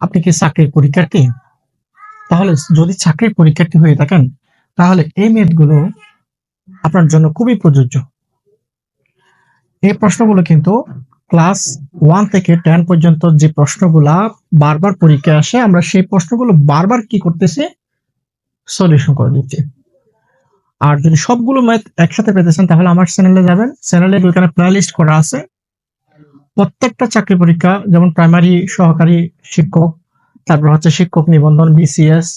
আপনি কি চাকরির পরীক্ষার্থী? তাহলে যদি চাকরির পরীক্ষার্থী হয়ে থাকেন, তাহলে এই মেথগুলো আপনার জন্য খুবই প্রযোজ্য। এই প্রশ্নগুলো কিন্তু ক্লাস ওয়ান থেকে টেন পর্যন্ত যে প্রশ্নগুলা বারবার পরীক্ষায় আসে, আমরা সেই প্রশ্নগুলো বারবার কি করতেছি? সলিউশন করে দিচ্ছি। আর যদি সবগুলো ম্যাথ একসাথে পেতে চান তাহলে আমার চ্যানেলে যাবেন। চ্যানেলে ওইখানে প্লে লিস্ট করা আছে। প্রত্যেকটা চাকরি পরীক্ষা, যেমন প্রাইমারি সহকারী শিক্ষক, তারপর হচ্ছে শিক্ষক নিবন্ধন বিসিএস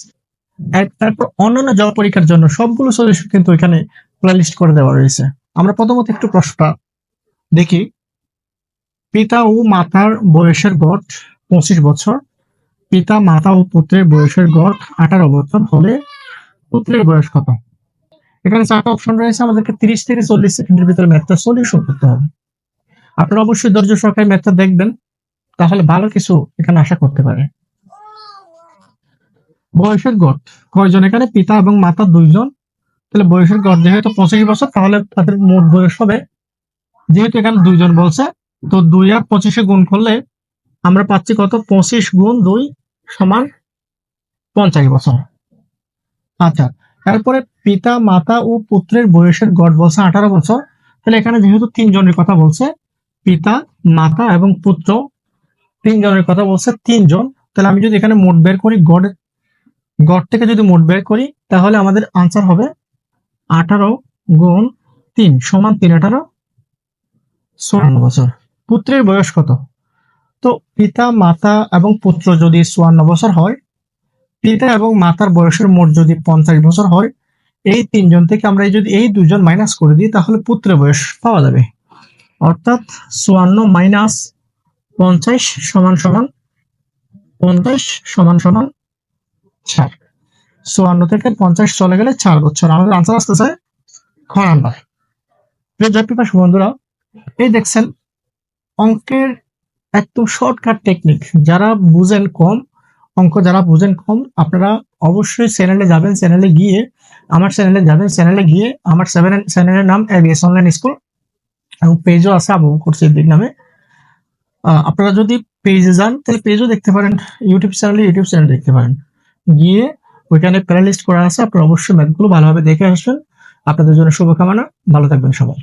তারপর অন্যান্য জব পরীক্ষার জন্য সবগুলো সলিউশন কিন্তু এখানে প্লেলিস্ট করে দেওয়া রয়েছে। আমরা প্রথমত একটু প্রশ্নটা দেখি। পিতা ও মাতার বয়সের গড় পঁচিশ বছর, পিতা, মাতা ও পুত্রের বয়সের গড় আঠারো বছর, হলে পুত্রের বয়স কত? এখানে চারটা অপশন রয়েছে, আমাদেরকে তিরিশ থেকে চল্লিশ সেকেন্ডের ভিতরে ম্যাথটা সলিউশন করতে হবে। আপনারা অবশ্যই ধৈর্য সহকারে ম্যাথটা দেখবেন, তাহলে ভালো কিছু এখানে আশা করতে পারে। বয়সের গড়, কয়জন? এখানে পিতা এবং মাতা দুইজন। তাহলে বয়সের গড় যেহেতু পঁচিশ বছর, তাহলে তাদের মোট বয়স হবে। যেহেতু এখানে দুইজন বলছে, তো দুই আর পঁচিশে গুণ করলে আমরা পাচ্ছি কত? পঁচিশ গুণ দুই সমান পঞ্চাশ বছর। আচ্ছা তারপরে পিতা, মাতা ও পুত্রের বয়সের গড় বলছে আঠারো বছর। তাহলে এখানে যেহেতু তিনজনের কথা বলছে পিতা মাতা এবং পুত্র তিনজনের কথা বলছে তিনজন। তাহলে আমি যদি এখানে মোট বের করি গড় গড় থেকে যদি মোট বের করি তাহলে আমাদের আনসার হবে আঠারো গুণ তিন সমান তিন আঠারো। চুয়ান্ন বছর। পুত্রের বয়স কত? তো পিতা মাতা এবং পুত্র যদি চুয়ান্ন বছর হয় পিতা এবং মাতার বয়সের মোট যদি পঞ্চাশ বছর হয় এই তিনজন থেকে আমরা যদি এই দুজন মাইনাস করে দিই তাহলে পুত্রের বয়স পাওয়া যাবে। অর্থাৎ চুয়ান্ন মাইনাস পঞ্চাশ সমান সমান পঞ্চাশ সমান সমান চার। চুয়ান্ন থেকে পঞ্চাশ চলে গেলে চার বছর। আমাদের আনসার আসতে চায় খ নাম্বার পিপাসু বন্ধুরা, এই দেখছেন, অঙ্কের একদম শর্টকাট টেকনিক যারা বুঝেন কম, অঙ্ক যারা বুঝেন কম, আপনারা অবশ্যই চ্যানেলে যাবেন চ্যানেলে গিয়ে, আমার চ্যানেলে যাবেন চ্যানেলে গিয়ে আমার চ্যানেলের নাম এবিএস অনলাইন স্কুল এবং পেজও আছে আবু সিদ্দিক নামে। আপনারা যদি পেজে যান, তাহলে পেজও দেখতে পারেন ইউটিউব চ্যানেলে ইউটিউব চ্যানেল দেখতে পারেন। গিয়ে ওইখানে প্লে লিস্ট করা আছে, আপনারা অবশ্যই ম্যাথগুলো ভালোভাবে দেখে আসবেন। আপনাদের জন্য শুভকামনা, ভালো থাকবেন সবাই।